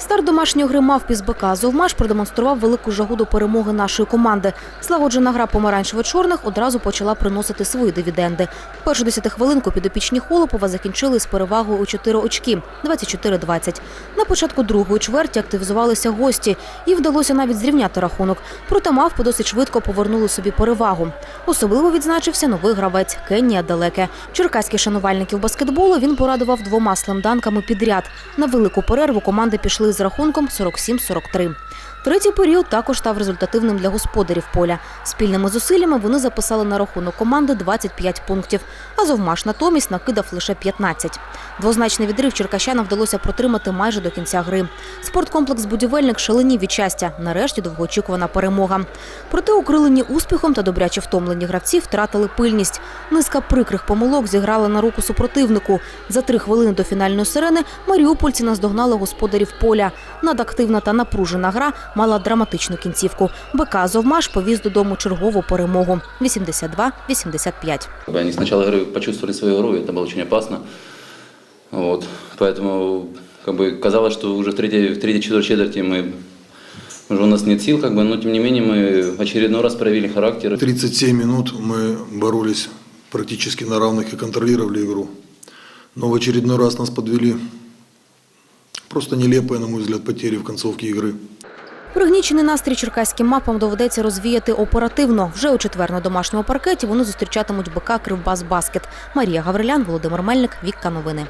Старт домашньої гри мавпі з БК «Азовмаш» продемонстрував велику жагу до перемоги нашої команди. Злагоджена гра помаранчево-чорних одразу почала приносити свої дивіденди. Першу десятихвилинку підопічні Холопова закінчили з перевагою у 4 очки – 24-20. На початку другої чверті активізувалися гості і вдалося навіть зрівняти рахунок. Проте мавпи досить швидко повернули собі перевагу. Особливо відзначився новий гравець Кенія Далеке. Черкаських шанувальників баскетболу він порадував двома слемданками підряд. На велику перерву команди пішли з рахунком 47-43. Третій період також став результативним для господарів поля. Спільними зусиллями вони записали на рахунок команди 25 пунктів. Азовмаш натомість накидав лише 15. Двозначний відрив черкащанам вдалося протримати майже до кінця гри. Спорткомплекс «Будівельник» шаленів від щастя. Нарешті довгоочікувана перемога. Проте укрилені успіхом та добряче втомлені гравці втратили пильність. Низка прикрих помилок зіграла на руку супротивнику. За три хвилини до фінальної сирени маріупольці наздогнали господарів поля Надактивна та напружена гра мала драматичну кінцівку. БК «Азовмаш» повіз додому чергову перемогу – 82-85. Как бы Они с начала игры почувствовали свою игру, и это было очень опасно. Вот. Поэтому как бы, казалось, что уже в третьей, в третьей четвертой четверти мы уже у нас нет сил, как бы, но тем не менее мы в очередной раз проявили характер. 37 минут мы боролись практически на равных и контролировали игру. Но в очередной раз нас подвели просто нелепые, на мой взгляд, потери в концовке игры. Пригнічений настрій черкаським мапам доведеться розвіяти оперативно. Вже у четвер на домашньому паркеті вони зустрічатимуть БК «Кривбас Баскет». Марія Гаврилян, Володимир Мельник, Вікка Новини.